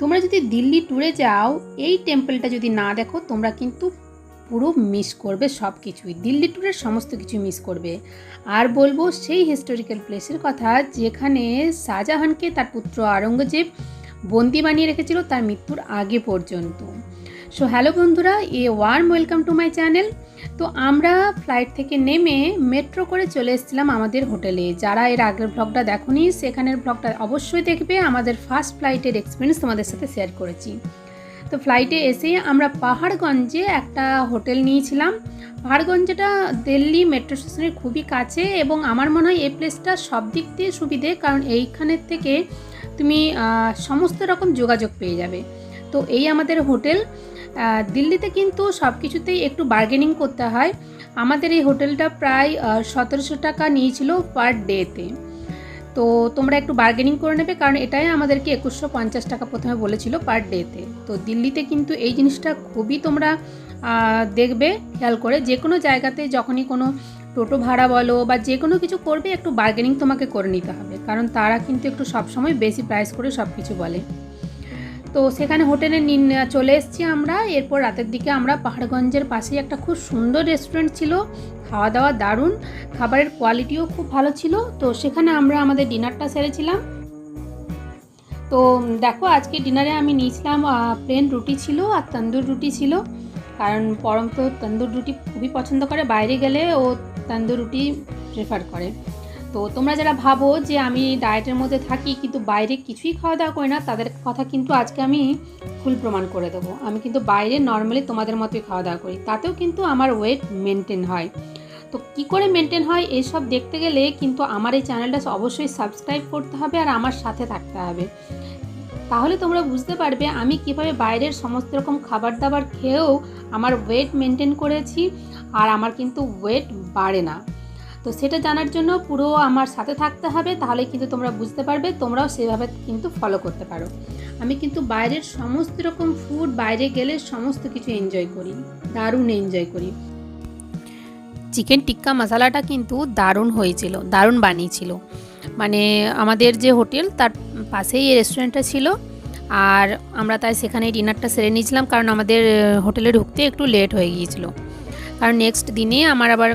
তোমরা যদি দিল্লি ট্যুরে যাও, এই টেম্পলটা যদি না দেখো, তোমরা কিন্তু পুরো মিস করবে সব কিছুই দিল্লি ট্যুরের সমস্ত কিছু মিস করবে। আর বলব সেই হিস্টোরিক্যাল প্লেসের কথা, যেখানে শাহজাহানকে তার পুত্র আওরঙ্গজেব বন্দি বানিয়ে রেখেছিল তার মৃত্যুর আগে পর্যন্ত। সো হ্যালো বন্ধুরা a warm welcome to my channel তো আমরা ফ্লাইট থেকে নেমে মেট্রো করে চলে এসেছিলাম আমাদের হোটেলে যারা এর আগের ব্লগটা দেখোনি, সেখানের ব্লগটা অবশ্যই দেখবে। আমাদের ফার্স্ট ফ্লাইটের এক্সপিরিয়েন্স তোমাদের সাথে শেয়ার করেছি। তো ফ্লাইটে এসে আমরা পাহাড়গঞ্জে একটা হোটেল নিয়েছিলাম। পাহাড়গঞ্জটা দিল্লি মেট্রো স্টেশনের খুবই কাছে এবং আমার মনে হয় এই প্লেসটা সব দিক দিয়ে সুবিধে, কারণ এইখানের থেকে তুমি সমস্ত রকম যোগাযোগ পেয়ে যাবে। তো এই আমাদের হোটেল দিল্লিতে কিন্তু সব কিছুতেই একটু বার্গেনিং করতে হয়। আমাদের এই হোটেলটা প্রায় সতেরোশো টাকা নিয়েছিল পার ডেতে তো তোমরা একটু বার্গেনিং করে নেবে, কারণ এটাই আমাদেরকে একুশশো পঞ্চাশ টাকা প্রথমে বলেছিল পার ডেতে তো দিল্লিতে কিন্তু এই জিনিসটা খুবই তোমরা দেখবে, খেয়াল করে। যে কোনো জায়গাতে যখনই কোনো টোটো ভাড়া বলো বা যে কোনো কিছু করবে, একটু বার্গেনিং তোমাকে করে নিতে হবে। কারণ তারা কিন্তু একটু সবসময় বেশি প্রাইস করে সব কিছু বলে। তো সেখানে হোটেলে চলে এসেছি আমরা। এরপর রাতের দিকে আমরা পাহাড়গঞ্জের পাশেই একটা খুব সুন্দর রেস্টুরেন্ট ছিল। খাওয়া দাওয়া দারুণ, খাবারের কোয়ালিটিও খুব ভালো ছিল। তো সেখানে আমরা আমাদের ডিনারটা সেরেছিলাম। তো দেখো, আজকে ডিনারে আমি নিয়েছিলাম প্লেন রুটি ছিল আর তন্দুর রুটি ছিল। কারণ পরম তো তন্দুর রুটি খুবই পছন্দ করে। বাইরে গেলে ও তন্দুর রুটি প্রেফার করে। তো তোমরা যারা ভাবো যে আমি ডায়েটের মধ্যে থাকি কিন্তু বাইরে কিছুই খাওয়া দাওয়া করি না, তাদের কথা কিন্তু আজকে আমি ফুল প্রমাণ করে দেবো। আমি কিন্তু বাইরে নর্মালি তোমাদের মতোই খাওয়া দাওয়া করি। তাতেও কিন্তু আমার ওয়েট মেনটেন হয়। তো কি করে মেনটেন হয় এইসব দেখতে গেলে কিন্তু আমার এই চ্যানেলটা অবশ্যই সাবস্ক্রাইব করতে হবে আর আমার সাথে থাকতে হবে। তাহলে তোমরা বুঝতে পারবে আমি কীভাবে বাইরের সমস্ত রকম খাবার দাবার খেয়েও আমার ওয়েট মেনটেন করেছি আর আমার কিন্তু ওয়েট বাড়ে না। তো সেটা জানার জন্য পুরো আমার সাথে থাকতে হবে, তাহলে কিন্তু তোমরা বুঝতে পারবে, তোমরাও সেভাবে কিন্তু ফলো করতে পারো। আমি কিন্তু বাইরের সমস্ত রকম ফুড বাইরে গেলে সমস্ত কিছু এনজয় করি, দারুণ এনজয় করি। চিকেন টিক্কা মশালাটা কিন্তু দারুণ হয়েছিল, দারুণ বানিয়েছিল। মানে আমাদের যে হোটেল, তার পাশেই এই রেস্টুরেন্টটা ছিল, আর আমরা তাই সেখানে ডিনারটা সেরে নিয়েছিলাম, কারণ আমাদের হোটেলে ঢুকতে একটু লেট হয়ে গিয়েছিল। কারণ নেক্সট দিনে আমার আবার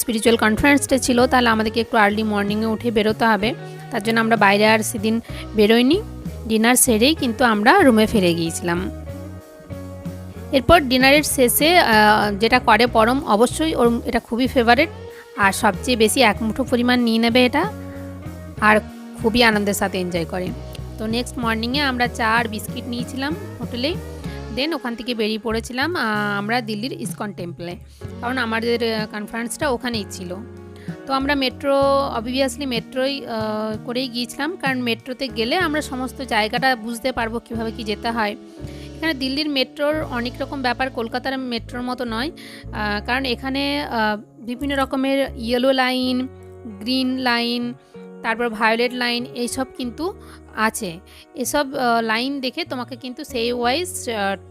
স্পিরিচুয়াল কনফারেন্সটা ছিল, তাহলে আমাদেরকে একটু আর্লি মর্নিংয়ে উঠে বেরোতে হবে। তার জন্য আমরা বাইরে আর সেদিন বেরোইনি ডিনার সেরেই কিন্তু আমরা রুমে ফিরে গিয়েছিলাম। এরপর ডিনারের শেষে যেটা করে পরম, অবশ্যই ওর এটা খুবই ফেভারেট আর সবচেয়ে বেশি এক মুঠো পরিমাণ নিয়ে নেবে এটা, আর খুবই আনন্দের সাথে এনজয় করে। তো নেক্সট মর্নিংয়ে আমরা চা আর বিস্কিট নিয়েছিলাম হোটেলেই দেন ওখান থেকে বেরিয়ে পড়েছিলাম আমরা দিল্লির ইসকন টেম্পলে। কারণ আমাদের কনফারেন্সটা ওখানেই ছিল। তো আমরা মেট্রো অবভিয়াসলি মেট্রোই করেই গিয়েছিলাম। কারণ মেট্রোতে গেলে আমরা সমস্ত জায়গাটা বুঝতে পারব কীভাবে কি যেতে হয়। এখানে দিল্লির মেট্রোর অনেক রকম ব্যাপার, কলকাতার মেট্রোর মতো নয়। কারণ এখানে বিভিন্ন রকমের ইয়েলো লাইন গ্রিন লাইন তারপর ভায়োলেট লাইন এইসব কিন্তু আছে। এসব লাইন দেখে তোমাকে কিন্তু সেই ওয়াইজ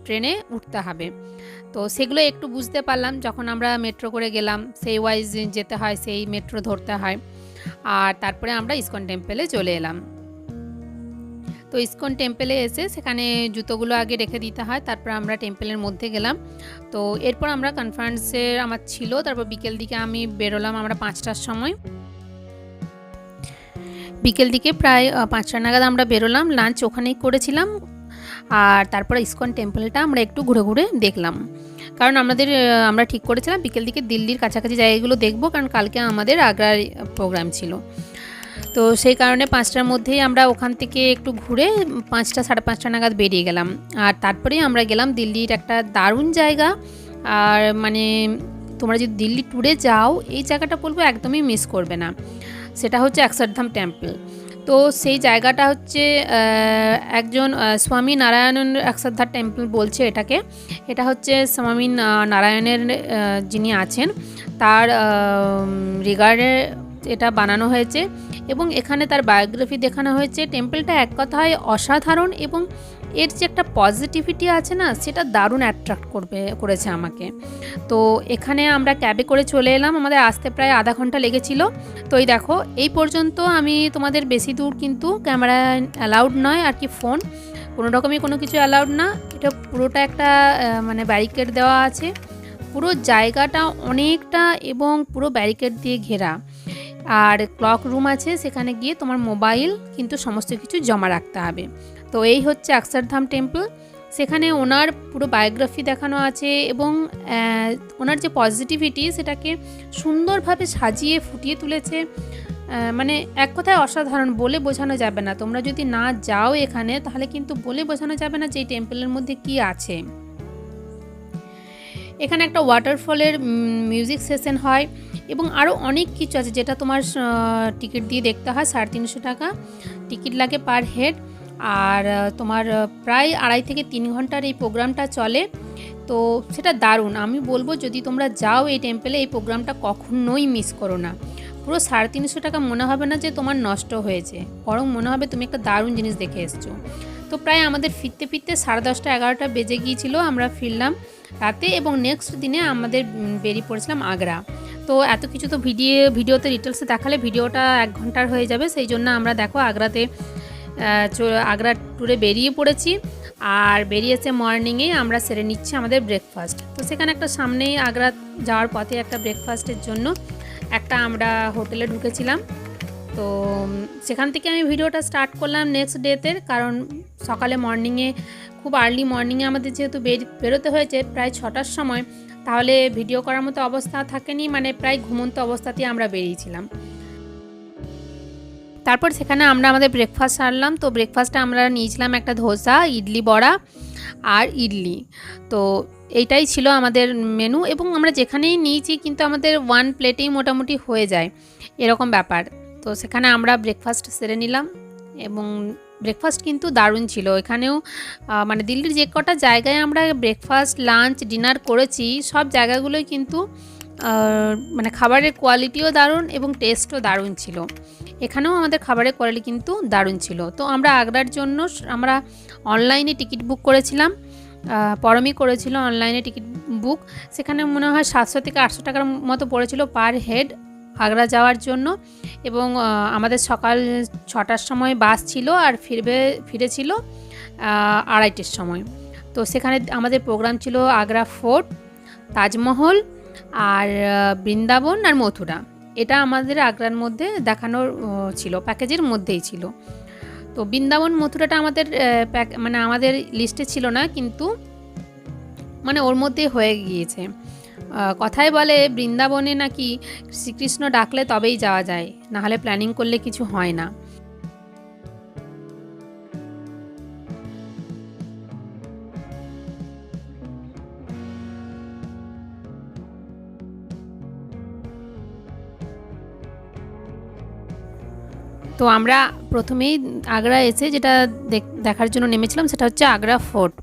ট্রেনে উঠতে হবে। তো সেগুলো একটু বুঝতে পারলাম যখন আমরা মেট্রো করে গেলাম, সেই ওয়াইজ যেতে হয়, সেই মেট্রো ধরতে হয়। আর তারপরে আমরা ইসকন টেম্পেলে চলে এলাম। তো ইসকন টেম্পেলে এসে সেখানে জুতোগুলো আগে রেখে দিতে হয়, তারপর আমরা টেম্পেলের মধ্যে গেলাম। তো এরপর আমরা কনফারেন্সের আমার ছিল, তারপর বিকেল দিকে আমি বেরোলাম আমরা পাঁচটার সময়। বিকেল দিকে প্রায় পাঁচটা নাগাদ আমরা বেরোলাম লাঞ্চ ওখানেই করেছিলাম। আর তারপরে ইসকন টেম্পলটা আমরা একটু ঘুরে ঘুরে দেখলাম। কারণ আমাদের আমরা ঠিক করেছিলাম, বিকেল দিকে দিল্লির কাছাকাছি জায়গাগুলো দেখব, কারণ কালকে আমাদের আগ্রার প্রোগ্রাম ছিল। তো সেই কারণে পাঁচটার মধ্যেই আমরা ওখান থেকে একটু ঘুরে পাঁচটা, সাড়ে পাঁচটা নাগাদ বেরিয়ে গেলাম। আর তারপরেই আমরা গেলাম দিল্লির একটা দারুণ জায়গা। আর মানে তোমরা যদি দিল্লি ট্যুরে যাও, এই জায়গাটা বলব একদমই মিস করবে না। সেটা হচ্ছে অক্ষরধাম টেম্পল তো সেই জায়গাটা হচ্ছে একজন স্বামী নারায়ণন অক্ষরধাম টেম্পল বলছে এটাকে। এটা হচ্ছে স্বামী নারায়ণের যিনি আছেন, তার রিগার্ডে এটা বানানো হয়েছে এবং এখানে তার বায়োগ্রাফি দেখানো হয়েছে। টেম্পলটা এক কথায় অসাধারণ এবং এর যে একটা পজিটিভিটি আছে না, সেটা দারুণ অ্যাট্রাক্ট করবে, করেছে আমাকে। তো এখানে আমরা ক্যাবে করে চলে এলাম, আমাদের আসতে প্রায় আধা ঘণ্টা লেগেছিল। তো এই দেখো, এই পর্যন্ত আমি তোমাদের বেশি দূর কিন্তু ক্যামেরা অ্যালাউড নয়, আর কি ফোন কোনো রকমই কোনো কিছু অ্যালাউড না। এটা পুরোটা একটা মানে ব্যারিকেড দেওয়া আছে। পুরো জায়গাটা অনেকটা এবং পুরো ব্যারিকেড দিয়ে ঘেরা। আর ক্লক রুম আছে, সেখানে গিয়ে তোমার মোবাইল কিন্তু সমস্ত কিছু জমা রাখতে হবে। তো এই হচ্ছে অক্ষরধাম টেম্পল। সেখানে ওনার পুরো বায়োগ্রাফি দেখানো আছে এবং ওনার যে পজিটিভিটি সেটাকে সুন্দরভাবে সাজিয়ে ফুটিয়ে তুলেছে। মানে এক কথায় অসাধারণ, বলে বোঝানো যাবে না। তোমরা যদি না যাও এখানে, তাহলে কিন্তু বলে বোঝানো যাবে না যে এই টেম্পলের মধ্যে কি আছে। এখানে একটা ওয়াটারফলের মিউজিক সেশন হয় এবং আরও অনেক কিছু আছে যেটা তোমার টিকিট দিয়ে দেখতে হয়, সাড়ে তিনশো টাকা। টিকিট লাগে পার হেড। আর তোমার প্রায় আড়াই থেকে তিন ঘণ্টার এই প্রোগ্রামটা চলে। তো সেটা দারুণ। আমি বলব যদি তোমরা যাও এই টেম্পলে এই প্রোগ্রামটা কখনোই মিস করো না। পুরো সাড়ে তিনশো টাকা মনে হবে না যে তোমার নষ্ট হয়েছে। বরং মনে হবে তুমি একটা দারুণ জিনিস দেখে এসছো। তো প্রায় আমাদের ফিরতে ফিরতে সাড়ে দশটা এগারোটা বেজে গিয়েছিল, আমরা ফিরলাম রাতে এবং নেক্সট দিনে আমাদের বেরিয়ে পড়েছিলাম আগ্রা। তো এত কিছু তো ভিডিও, ভিডিওতে ডিটেলসে দেখালে ভিডিওটা এক ঘণ্টার হয়ে যাবে। সেই জন্য আমরা দেখো আগ্রাতে আগ্রা ট্যুরে বেরিয়ে পড়েছি। আর বেরিয়েছে মর্নিংয়ে আমরা সেরে নিচ্ছি আমাদের ব্রেকফাস্ট তো সেখানে একটা সামনেই আগ্রা যাওয়ার পথে একটা ব্রেকফাস্টের জন্য একটা আমরা হোটেলে ঢুকেছিলাম। তো সেখান থেকে আমি ভিডিওটা স্টার্ট করলাম নেক্সট ডেতে কারণ সকালে মর্নিংয়ে খুব আর্লি মর্নিংয়ে আমাদের যেহেতু বের- বেরোতে হয়েছে প্রায় ছটার সময়, তাহলে ভিডিও করার মতো অবস্থা থাকেনি মানে প্রায় ঘুমন্ত অবস্থাতেই আমরা বেরিয়েছিলাম। তারপর সেখানে আমরা আমাদের ব্রেকফাস্ট সারলাম। তো ব্রেকফাস্টে আমরা নিয়েছিলাম একটা ধোসা, ইডলি বড়া আর ইডলি। তো এইটাই ছিল আমাদের মেনু এবং আমরা যেখানেই নিয়েছি কিন্তু আমাদের ওয়ান প্লেটেই মোটামুটি হয়ে যায় এরকম ব্যাপার। তো সেখানে আমরা ব্রেকফাস্ট সেরে নিলাম এবং ব্রেকফাস্ট কিন্তু দারুণ ছিল। এখানেও মানে দিল্লির যে কটা জায়গায় আমরা ব্রেকফাস্ট লাঞ্চ ডিনার করেছি, সব জায়গাগুলোই কিন্তু মানে খাবারের কোয়ালিটিও দারুণ এবং টেস্টও দারুণ ছিল। এখানেও আমাদের খাবারের কোয়ালিটি কিন্তু দারুণ ছিল। তো আমরা আগ্রার জন্য আমরা অনলাইনে টিকিট বুক করেছিলাম। পরমই করেছিল অনলাইনে টিকিট বুক। সেখানে মনে হয় সাতশো থেকে আটশো টাকার মতো পড়েছিল পার হেড আগ্রা যাওয়ার জন্য। এবং আমাদের সকাল ছটার সময় বাস ছিল আর ফিরবে, ফিরেছিল আড়াইটের সময়। তো সেখানে আমাদের প্রোগ্রাম ছিল আগ্রা ফোর্ট, তাজমহল আর বৃন্দাবন আর মথুরা। এটা আমাদের আগ্রার মধ্যে দেখানোর ছিল, প্যাকেজের মধ্যেই ছিল। তো বৃন্দাবন মথুরাটা আমাদের প্যাক মানে আমাদের লিস্টে ছিল না, কিন্তু মানে ওর মধ্যে হয়ে গিয়েছে। কথায় বলে, বৃন্দাবনে নাকি শ্রীকৃষ্ণ ডাকলে তবেই যাওয়া যায়, নাহলে প্ল্যানিং করলে কিছু হয় না। তো আমরা প্রথমেই আগ্রা এসে যেটা দেখ- দেখার জন্য নেমেছিলাম সেটা হচ্ছে আগ্রা ফোর্ট।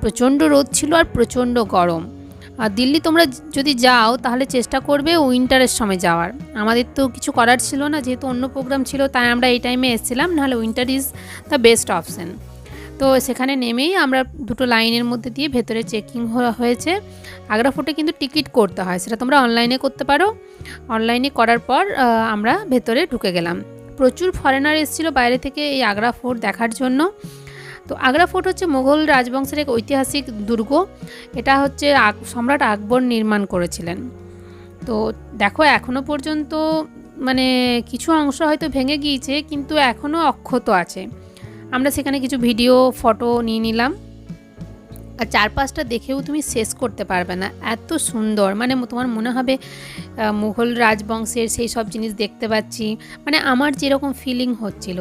প্রচণ্ড রোদ ছিল আর প্রচণ্ড গরম। আর দিল্লি তোমরা যদি যাও তাহলে চেষ্টা করবে উইন্টারের সময় যাওয়ার। আমাদের তো কিছু করার ছিল না, যেহেতু অন্য প্রোগ্রাম ছিল, তাই আমরা এই টাইমে এসেছিলাম, নাহলে winter is the best option. তো সেখানে নেমেই আমরা দুটো লাইনের মধ্যে দিয়ে ভেতরে চেকিং হয়েছে। আগ্রা ফোর্টে কিন্তু টিকিট করতে হয়, সেটা তোমরা অনলাইনে করতে পারো। অনলাইনে করার পর আমরা ভেতরে ঢুকে গেলাম। প্রচুর ফরেনার এসেছিল বাইরে থেকে এই আগ্রা ফোর্ট দেখার জন্য। তো আগ্রা ফোর্ট হচ্ছে মুঘল রাজবংশের এক ঐতিহাসিক দুর্গ। এটা হচ্ছে সম্রাট আকবর নির্মাণ করেছিলেন। তো দেখো, এখনও পর্যন্ত মানে কিছু অংশ হয়তো ভেঙে গিয়েছে, কিন্তু এখনও অক্ষত আছে। আমরা সেখানে কিছু ভিডিও ফটো নিয়ে নিলাম। আর চারপাশটা দেখেও তুমি শেষ করতে পারবে না। এত সুন্দর। মানে তোমার মনে হবে মুঘল রাজবংশের সেই সব জিনিস দেখতে পাচ্ছি। মানে আমার যেরকম ফিলিং হচ্ছিল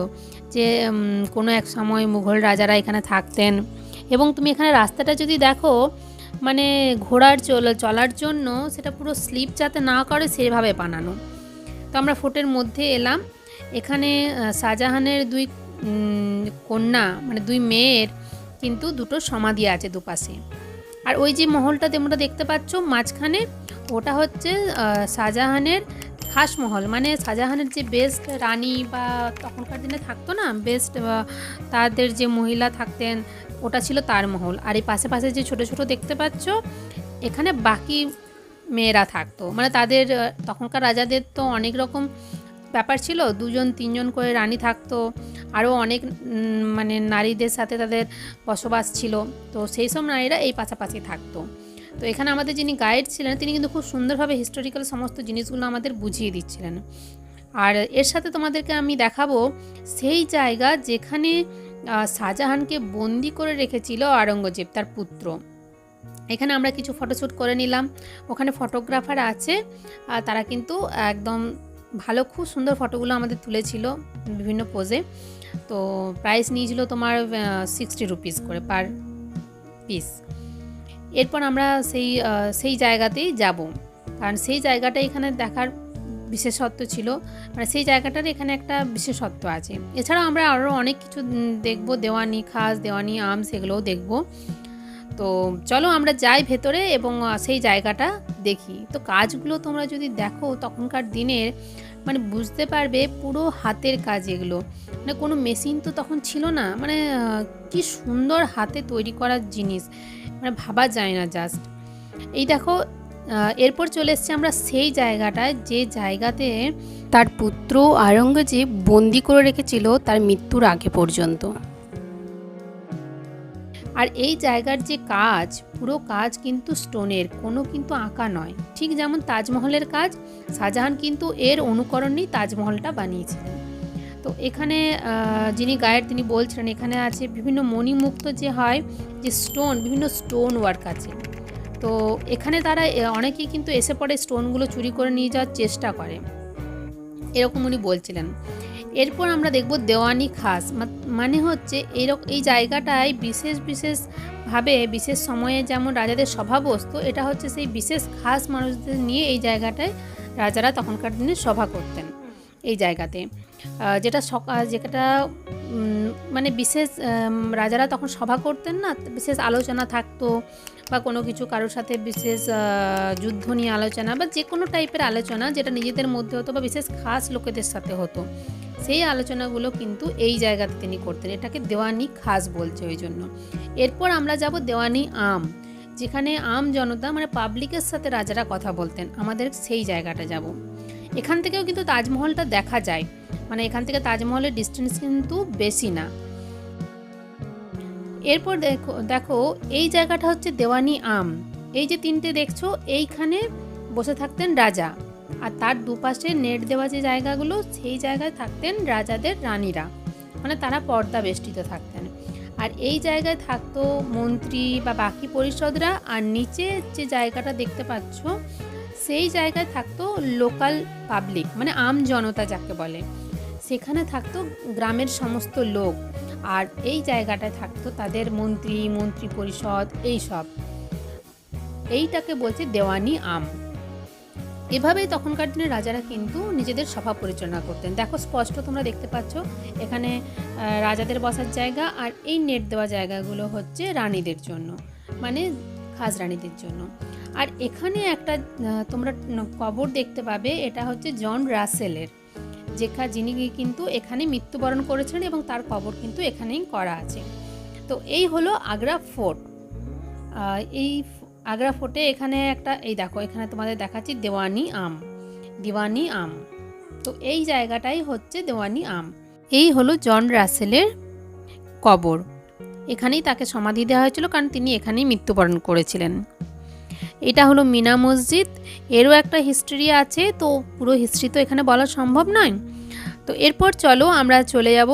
যে কোনো এক সময় মুঘল রাজারা এখানে থাকতেন এবং তুমি এখানে রাস্তাটা যদি দেখো মানে ঘোড়ার চল, চলার জন্য সেটা পুরো স্লিপ যাতে না করে সেভাবে বানানো। তো আমরা ফোর্টের মধ্যে এলাম। এখানে শাহজাহানের দুই কন্যা মানে দুই মেয়ের কিন্তু দুটো সমাধি আছে দুপাশে। আর ওই যে মহলটা তোমরা দেখতে পাচ্ছ, মাঝখানে ওটা হচ্ছে শাহজাহানের খাস মহল। মানে শাহজাহানের যে বেস্ট রানী বা তখনকার দিনে থাকতো না বেস্ট তাদের যে মহিলা থাকতেন, ওটা ছিল তার মহল। আর এই পাশে পাশে যে ছোট ছোট দেখতে পাচ্ছ, এখানে বাকি মেয়েরা থাকতো। মানে তাদের তখনকার রাজাদের তো অনেক রকম ব্যাপার ছিল, দুজন, তিনজন করে রানী থাকতো, আরও অনেক মানে নারীদের সাথে তাদের বসবাস ছিল, তো সেই সব নারীরা এই পাশাপাশি থাকতো। তো এখানে আমাদের যিনি গাইড ছিলেন, তিনি কিন্তু খুব সুন্দরভাবে হিস্টোরিক্যাল সমস্ত জিনিসগুলো আমাদের বুঝিয়ে দিচ্ছিলেন। আর এর সাথে তোমাদেরকে আমি দেখাবো, সেই জায়গা যেখানে শাহজাহানকে বন্দি করে রেখেছিল আওরঙ্গজেব, তার পুত্র। এখানে আমরা কিছু ফটোশ্যুট করে নিলাম। ওখানে ফটোগ্রাফার আছে তারা কিন্তু একদম ভালো, খুব সুন্দর ফটোগুলো আমাদের তুলেছিল বিভিন্ন পোজে তো প্রাইস নিয়েছিল তোমার সিক্সটি রুপিস করে পার পিস এরপর আমরা সেই সেই জায়গাতেই যাব। কারণ সেই জায়গাটা এখানে দেখার বিশেষত্ব ছিল মানে সেই জায়গাটার এখানে একটা বিশেষত্ব আছে। এছাড়াও আমরা আরও অনেক কিছু দেখব, দেওয়ানি, খাস, দেওয়ানি, আম, সেগুলোও দেখব। তো চলো আমরা যাই ভেতরে এবং সেই জায়গাটা দেখি। তো কাজগুলো তোমরা যদি দেখো, তখনকার দিনের মানে বুঝতে পারবে পুরো হাতের কাজ এগুলো। মানে কোনো মেশিন তো তখন ছিল না। মানে কি সুন্দর হাতে তৈরি করার জিনিস। মানে ভাবা যায় না জাস্ট এই দেখো এরপর চলে এসছি আমরা সেই জায়গাটায়, যে জায়গাতে তার পুত্র আওরঙ্গজেব বন্দি করে রেখেছিল তার মৃত্যুর আগে পর্যন্ত। আর এই জায়গার যে কাজ, পুরো কাজ কিন্তু স্টোনের, কোনো কিন্তু আঁকা নয়। ঠিক যেমন তাজমহলের কাজ, শাহজাহান কিন্তু এর অনুকরণেই তাজমহলটা বানিয়েছিলেন। তো এখানে যিনি গাইড তিনি বলছিলেন, এখানে আছে বিভিন্ন মণিমুক্ত যে হয়, যে স্টোন, বিভিন্ন স্টোন ওয়ার্ক আছে। তো এখানে তারা অনেকেই কিন্তু এসে পড়ে স্টোনগুলো চুরি করে নিয়ে যাওয়ার চেষ্টা করে। এরকম উনি বলছিলেন। এরপর আমরা দেখব দেওয়ানি খাস মানে হচ্ছে এরকম এই জায়গাটায় বিশেষ বিশেষ ভাবে, বিশেষ সময়ে যেমন রাজাদের সভা বসতো, এটা হচ্ছে সেই বিশেষ খাস মানুষদের নিয়ে এই জায়গাটায় রাজারা তখনকার দিনে সভা করতেন, এই জায়গাতে। যেটা সকাল যেটা মানে বিশেষ রাজারা তখন সভা করতেন না, বিশেষ আলোচনা থাকতো বা কোনো কিছু কারোর সাথে বিশেষ যুদ্ধ নিয়ে আলোচনা বা যে কোনো টাইপের আলোচনা যেটা নিজেদের মধ্যে হতো বা বিশেষ খাস লোকেদের সাথে হতো, সেই আলোচনাগুলো কিন্তু এই জায়গাতে তিনি করতেন। এটাকে দেওয়ানি খাস বলছে ওই জন্য। এরপর আমরা যাব দেওয়ানি আম, যেখানে আম জনতা মানে পাবলিকের সাথে রাজারা কথা বলতেন। আমাদের সেই জায়গাটা যাব। এখান থেকেও কিন্তু তাজমহলটা দেখা যায়। মানে এখান থেকে তাজমহলের ডিস্টেন্স কিন্তু বেশি না। এরপর দেখো দেখো, এই জায়গাটা হচ্ছে দেওয়ানি আম। এই যে তিনটে দেখছ, এইখানে বসে থাকতেন রাজা। আর তার দুপাশে নেট দেওয়া যে জায়গাগুলো, সেই জায়গায় থাকতেন রাজাদের রানীরা। মানে তারা পর্দা বেষ্টিত থাকতেন। আর এই জায়গায় থাকতো মন্ত্রী বা বাকি পরিষদরা, আর নিচে যে জায়গাটা দেখতে পাচ্ছ সেই জায়গায় থাকতো লোকাল পাবলিক মানে আম জনতা যাকে বলে। সেখানে থাকতো গ্রামের সমস্ত লোক। আর এই জায়গাটায় থাকতো তাদের মন্ত্রী মন্ত্রী পরিষদ এই সব। এইটাকে বলছে দেওয়ানি আম। এভাবেই তখনকার দিনে রাজারা কিন্তু নিজেদের সভা পরিচালনা করতেন। দেখো, স্পষ্ট তোমরা দেখতে পাচ্ছ, এখানে রাজাদের বসার জায়গা আর এই নেট দেওয়া জায়গাগুলো হচ্ছে রানীদের জন্য মানে খাস রানীদের জন্য। আর এখানে একটা তোমরা কবর দেখতে পাবে, এটা হচ্ছে জন রাসেলের, যেখা যিনি কিন্তু এখানে মৃত্যুবরণ করেছেন এবং তার কবর কিন্তু এখানেই করা আছে। তো এই হলো আগ্রা ফোর্ট। এই আগ্রা ফোর্টে এখানে একটা, এই দেখো, এখানে তোমাদের দেখাচ্ছি দেওয়ানি আম, দিওয়ানি আম। তো এই জায়গাটাই হচ্ছে দেওয়ানি আম। এই হলো জন রাসেলের কবর। এখানেই তাকে সমাধি দেওয়া হয়েছিল, কারণ তিনি এখানেই মৃত্যুবরণ করেছিলেন। এটা হলো মিনা মসজিদ, এরও একটা হিস্ট্রি আছে, তো পুরো হিস্ট্রি তো এখানে বলা সম্ভব নয়। তো এরপর চলো আমরা চলে যাব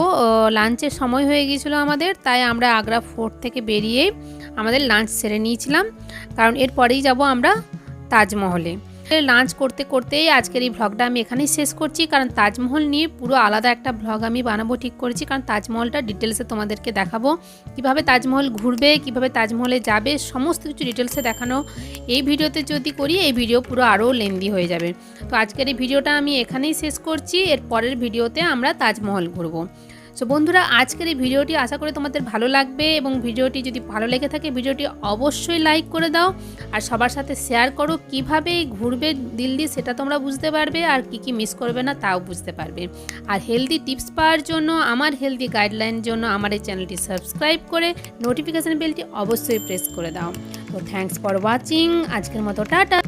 লাঞ্চের সময় হয়ে গিয়েছিল আমাদের, তাই আমরা আগ্রা ফোর্ট থেকে বেরিয়ে আমাদের লাঞ্চ সেরে নিয়েছিলাম। কারণ এরপরেই যাব আমরা তাজমহলে। লাঞ্চ করতে করতেই আজকের এই ভ্লগটা আমি এখানেই শেষ করছি। কারণ তাজমহল নিয়ে পুরো আলাদা একটা ভ্লগ আমি বানাবো ঠিক করেছি। কারণ তাজমহলটা ডিটেলসে তোমাদেরকে দেখাবো। কীভাবে তাজমহল ঘুরবে, কীভাবে তাজমহলে যাবে, সমস্ত কিছু ডিটেলসে দেখানো। এই ভিডিওতে যদি করি, এই ভিডিও পুরো আরও লেন্দি হয়ে যাবে। তো আজকের এই ভিডিওটা আমি এখানেই শেষ করছি। এর পরের ভিডিওতে আমরা তাজমহল ঘুরবো। সো বন্ধুরা, আজকের এই ভিডিওটি আশা করি তোমাদের ভালো লাগবে এবং ভিডিওটি যদি ভালো লেগে থাকে, ভিডিওটি অবশ্যই লাইক করে দাও আর সবার সাথে শেয়ার করো কীভাবে ঘুরবে দিল্লি সেটা তোমরা বুঝতে পারবে আর কি কি মিস করবে না তাও বুঝতে পারবে। আর হেলদি টিপস পাওয়ার জন্য, আমার হেলদি গাইডলাইন জন্য আমার এই চ্যানেলটি সাবস্ক্রাইব করে নোটিফিকেশান বেলটি অবশ্যই প্রেস করে দাও। তো থ্যাংকস ফর ওয়াচিং আজকের মতো, টাটা।